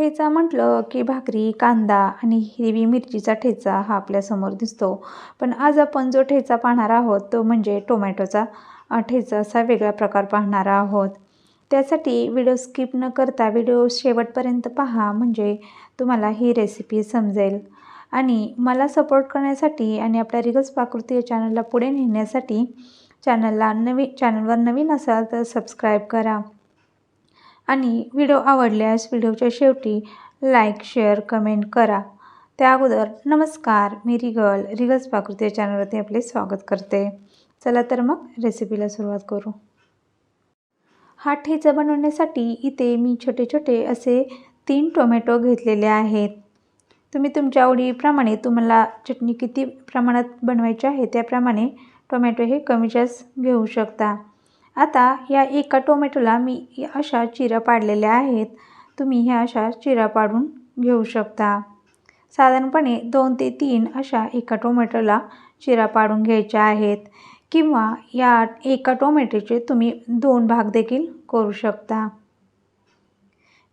ठेचा म्हटलं की भाकरी कांदा आणि हिरवी मिरचीचा ठेचा हा आपल्यासमोर दिसतो. पण आज आपण जो ठेचा पाहणार आहोत तो म्हणजे टोमॅटोचा. ठेचा असा वेगळा प्रकार पाहणार आहोत. त्यासाठी व्हिडिओ स्किप न करता व्हिडिओ शेवटपर्यंत पहा म्हणजे तुम्हाला ही रेसिपी समजेल. आणि मला सपोर्ट करण्यासाठी आणि आपल्या रिगल्स पाकृती या चॅनलला पुढे नेण्यासाठी चॅनलला नवी चॅनलवर नवीन असाल तर सबस्क्राईब करा. आणि व्हिडिओ आवडल्यास व्हिडिओच्या शेवटी लाईक शेअर कमेंट करा. त्या अगोदर नमस्कार मी रिगल रिगल्स पाकृती चॅनलवरती आपले स्वागत करते. चला तर मग रेसिपीला सुरुवात करू. हा ठेचा बनवण्यासाठी इथे मी छोटे छोटे असे तीन टोमॅटो घेतलेले आहेत. तुम्ही तुमच्या आवडीप्रमाणे तुम्हाला चटणी किती प्रमाणात बनवायची आहे त्याप्रमाणे टोमॅटो हे कमी जास्त घेऊ शकता. आता या एका टोमॅटोला मी अशा चिरा पाडलेल्या आहेत. तुम्ही ह्या अशा चिरा पाडून घेऊ शकता. साधारणपणे दोन ते तीन अशा एका टोमॅटोला चिरा पाडून घ्यायच्या आहेत. किंवा या एका टोमॅटोचे तुम्ही दोन भाग देखील करू शकता.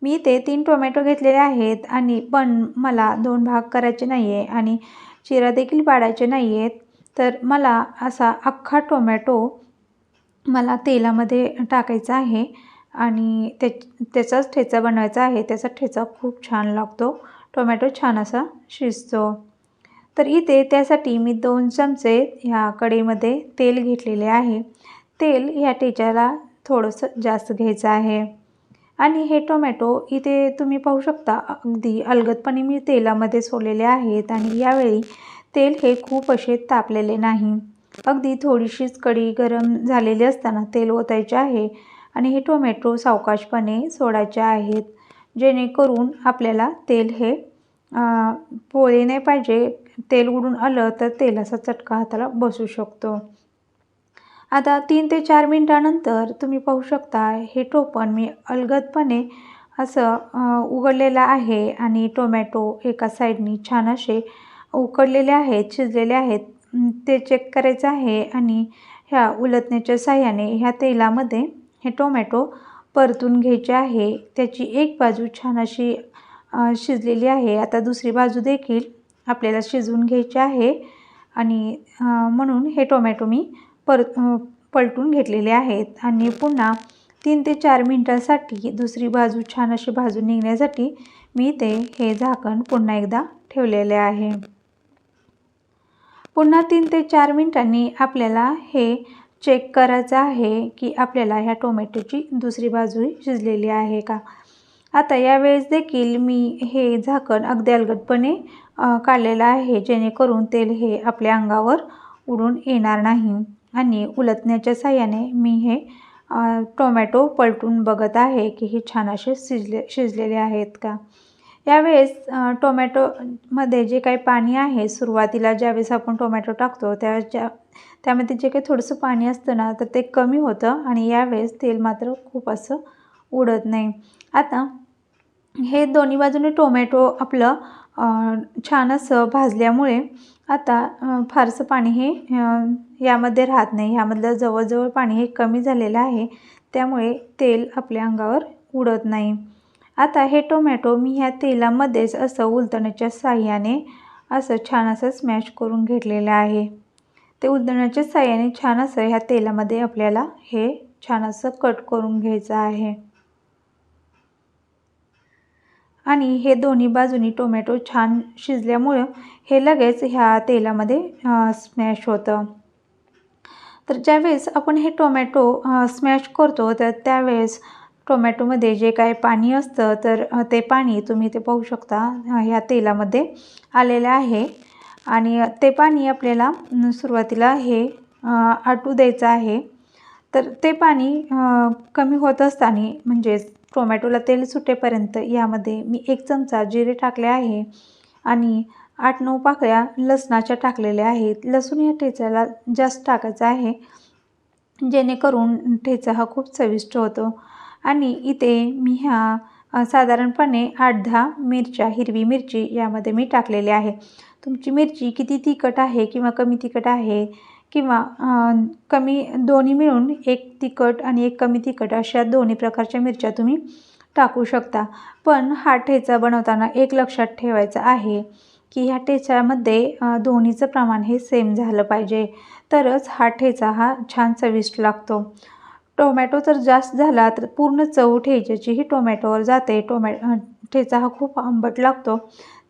मी इथे तीन टोमॅटो घेतलेले आहेत आणि पण मला दोन भाग करायचे नाही आहे आणि चिरा देखील पाडायचे नाही आहेत तर मला असा अख्खा टोमॅटो मला तेलामध्ये टाकायचं आहे आणि त्या त्याचाच ठेचा बनवायचा आहे. त्याचा ठेचा खूप छान लागतो. टोमॅटो छान असा शिजतो. तर इथे त्यासाठी मी दोन चमचे ह्या कढईमध्ये तेल घेतलेले आहे. तेल ह्या ठेच्याला थोडंसं जास्त घ्यायचं आहे. आणि हे टोमॅटो इथे तुम्ही पाहू शकता अगदी अलगदपणे मी तेलामध्ये सोडलेले आहेत आणि यावेळी तेल हे खूप असे तापलेले नाही. अगदी थोडीशीच कढी गरम झालेली असताना तेल ओतायचे आहे आणि हे टोमॅटो सावकाशपणे सोडायचे आहेत जेणेकरून आपल्याला तेल हे पोळे नाही पाहिजे तेल उडून आलं तर तेलाचा चटका हाताला बसू शकतो. आता तीन ते चार मिनटानंतर तुम्ही पाहू शकता हे टोपण मी अलगदपणे असं उघडलेलं आहे आणि टोमॅटो एका साईडनी छान असे उकडलेले आहेत शिजलेले आहेत. ते चेक करायचं आहे आणि ह्या उलटण्याच्या साह्याने ह्या तेलामध्ये हे टोमॅटो परतून घ्यायचे आहे. त्याची एक बाजू छान अशी शिजलेली आहे. आता दुसरी बाजू देखील आपल्याला शिजवून घ्यायची आहे. आणि म्हणून हे टोमॅटो मी पर पलटून घेतलेले आहेत. आणि पुन्हा तीन ते चार मिनटासाठी दुसरी बाजू छान अशी भाजून निघण्यासाठी मी ते हे झाकण पुन्हा एकदा ठेवलेले आहे. पुन्हा तीन ते चार मिनटांनी आपल्याला हे चेक करायचं आहे की आपल्याला ह्या टोमॅटोची दुसरी बाजू शिजलेली आहे का? आता यावेळेस देखील मी हे झाकण अगदी अलगटपणे काढलेलं आहे जेणेकरून तेल हे आपल्या अंगावर उडून येणार नाही. आणि उलटण्याच्या साह्याने मी हे टोमॅटो पलटून बघत आहे की हे छान असे शिजले शिजलेले आहेत का? यावेळेस टोमॅटोमध्ये जे काही पाणी आहे सुरुवातीला ज्यावेळेस आपण टोमॅटो टाकतो त्यावेळेस ज्या त्यामध्ये जे काही थोडंसं पाणी असतं ना तर ते कमी होतं आणि यावेळेस तेल मात्र खूप असं उडत नाही. आता हे दोन्ही बाजूने टोमॅटो आपलं छान असं भाजल्यामुळे आता फारसं पाणी हे यामध्ये राहत नाही. ह्यामधलं जवळजवळ पाणी हे कमी झालेलं आहे. त्यामुळे तेल आपल्या अंगावर उडत नाही. आता हे टोमॅटो मी ह्या तेलामध्येच असं उलतण्याच्या साह्याने असं छान असं स्मॅश करून घेतलेलं आहे. ते उलतण्याच्या साह्याने छान असं ह्या तेलामध्ये आपल्याला हे छान असं कट करून घ्यायचं आहे. आणि हे दोन्ही बाजूनी टोमॅटो छान शिजल्यामुळं हे लगेच ह्या तेलामध्ये स्मॅश होतं. तर ज्यावेळेस आपण हे टोमॅटो स्मॅश करतो तर त्यावेळेस टोमॅटोमध्ये जे काय पाणी असतं तर ते पाणी तुम्ही ते पाहू शकता ह्या तेलामध्ये आलेलं आहे. आणि ते पाणी आपल्याला सुरुवातीला हे आटू द्यायचं आहे. तर ते पाणी कमी होत असताना म्हणजेच टोमॅटोला तेल सुटेपर्यंत यामध्ये मी एक चमचा जिरे टाकले आहे. आणि आठ नऊ पाकळ्या लसणाच्या टाकलेल्या आहेत. लसूण या ठेच्याला जास्त टाकायचं आहे. जेणेकरून ठेचा हा खूप चविष्ट होतो. आणि इथे मी ह्या साधारणपणे आठ दहा मिरच्या हिरवी मिरची यामध्ये मी टाकलेली आहे. तुमची मिरची किती तिखट आहे किंवा कमी तिखट आहे किंवा कमी दोन्ही मिळून एक तिखट आणि एक कमी तिखट अशा दोन्ही प्रकारच्या मिरच्या तुम्ही टाकू शकता. पण हा ठेचा बनवताना एक लक्षात ठेवायचं आहे की ह्या ठेच्यामध्ये दोन्हीचं प्रमाण हे सेम झालं पाहिजे. तरच हा ठेचा हा छान चविष्ट लागतो. टोमॅटो जर जास्त झाला तर पूर्ण चव ठेच्याची टोमॅटोवर जाते टोमॅ ठेचा हा खूप आंबट लागतो.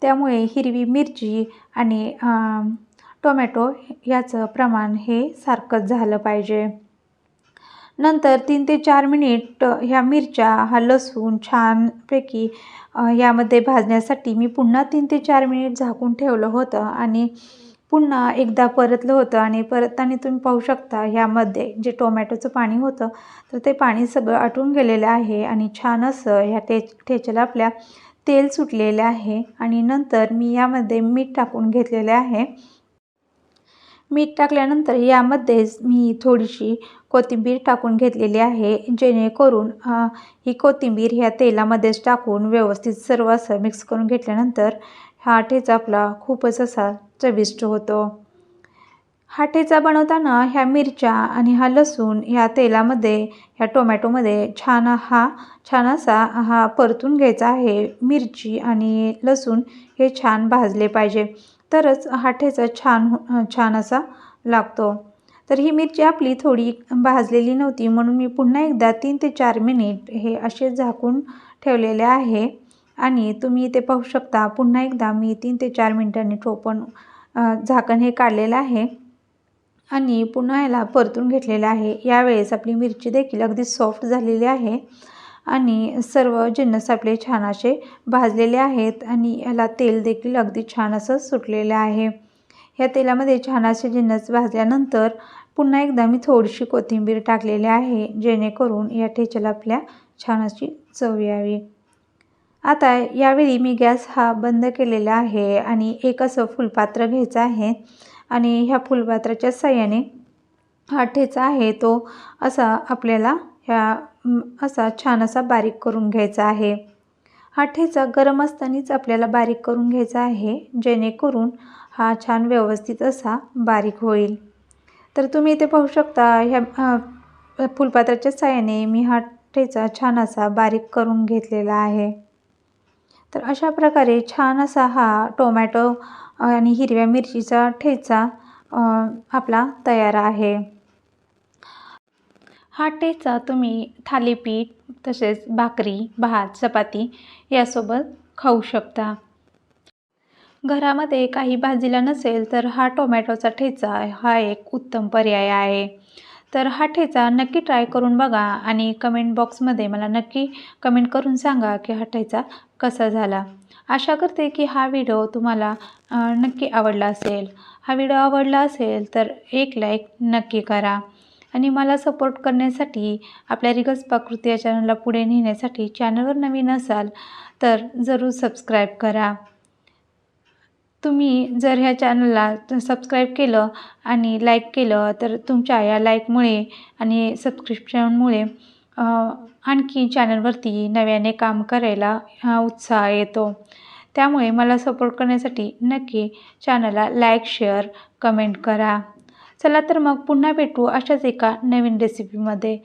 त्यामुळे हिरवी मिरची आणि टोमॅटो याचं प्रमाण हे सारखंच झालं पाहिजे. नंतर तीन ते चार मिनिट ह्या मिरच्या हा लसूण छानपैकी यामध्ये भाजण्यासाठी मी पुन्हा तीन ते चार मिनिट झाकून ठेवलं होतं आणि पुन्हा एकदा परतलं होतं आणि परतताना तुम्ही पाहू शकता ह्यामध्ये जे टोमॅटोचं पाणी होतं तर ते पाणी सगळं आटून गेलेलं आहे आणि छान असं ह्या टे ठेच्याला आपल्या तेल सुटलेलं आहे आणि नंतर मी यामध्ये मीठ टाकून घेतलेले आहे. मीठ टाकल्यानंतर यामध्येच मी थोडीशी कोथिंबीर टाकून घेतलेली आहे जेणेकरून ही कोथिंबीर ह्या तेलामध्येच टाकून व्यवस्थित सर्व असं मिक्स करून घेतल्यानंतर हा ठेचा आपला खूपच असा चविष्ट होतो. हा ठेचा बनवताना ह्या मिरच्या आणि हा लसूण ह्या तेलामध्ये ह्या टोमॅटोमध्ये छान हा छान असा हा परतून घ्यायचा आहे. मिरची आणि लसूण हे छान भाजले पाहिजे. तरच हा ठेचा छान हो- छान असा लागतो. तर ही मिरची आपली थोडी भाजलेली नव्हती म्हणून मी पुन्हा एकदा तीन ते चार मिनिट हे असे झाकून ठेवलेले आहे. आणि तुम्ही इथे पाहू शकता पुन्हा एकदा मी तीन ते चार मिनटांनी टोपण झाकण हे काढलेलं आहे. आणि पुन्हा याला परतून घेतलेलं आहे. यावेळेस आपली मिरची देखील अगदी सॉफ्ट झालेली आहे. आणि सर्व जिन्नस आपले छान असे भाजलेले आहेत आणि याला तेल देखील अगदी छान असं सुटलेलं आहे. ह्या तेलामध्ये छान असे जिन्नस भाजल्यानंतर पुन्हा एकदा मी थोडीशी कोथिंबीर टाकलेली आहे जेणेकरून या ठेच्याला आपल्या छान अशी चव यावी. आता यावेळी मी गॅस हा बंद केलेला आहे आणि एक असं फुलपात्र घ्यायचं आहे. आणि ह्या फुलपात्राच्या साह्याने हा ठेचा आहे तो असा आपल्याला ह्या असा छान असा बारीक करून घ्यायचा आहे. हा ठेचा गरम असतानाच आपल्याला बारीक करून घ्यायचा आहे जेणेकरून हा छान व्यवस्थित असा बारीक होईल. तर तुम्ही इथे पाहू शकता ह्या फुलपात्राच्या साह्याने मी हा ठेचा छान असा बारीक करून घेतलेला आहे. तर अशा प्रकारे छान असा हा टोमॅटो आणि हिरव्या मिरचीचा ठेचा आपला तयार आहे. हा ठेचा तुम्ही थालीपीठ तसेच भाकरी भात चपाती यासोबत खाऊ शकता. घरामध्ये काही भाजीला नसेल तर हा टोमॅटोचा ठेचा हा एक उत्तम पर्याय आहे. तर हा ठेचा नक्की ट्राय करून बघा आणि कमेंट बॉक्समध्ये मला नक्की कमेंट करून सांगा की हा ठेचा कसा झाला. आशा करते की हा व्हिडिओ तुम्हाला नक्की आवडला असेल. हा व्हिडिओ आवडला असेल तर एक लाईक नक्की करा. आणि मला सपोर्ट करण्यासाठी आपल्या रिगस पाकृती या चॅनलला पुढे नेण्यासाठी चॅनलवर नवीन असाल तर जरूर सबस्क्राईब करा. तुम्ही जर ह्या चॅनलला सबस्क्राईब केलं आणि लाईक केलं तर तुमच्या या लाईकमुळे आणि सबस्क्रिप्शनमुळे आणखी चॅनलवरती नव्याने काम करायला उत्साह येतो. त्यामुळे मला सपोर्ट करण्यासाठी नक्की चॅनलला लाईक शेअर कमेंट करा. चला तर मग पुन्हा भेटू अशाच एका नवीन रेसिपीमध्ये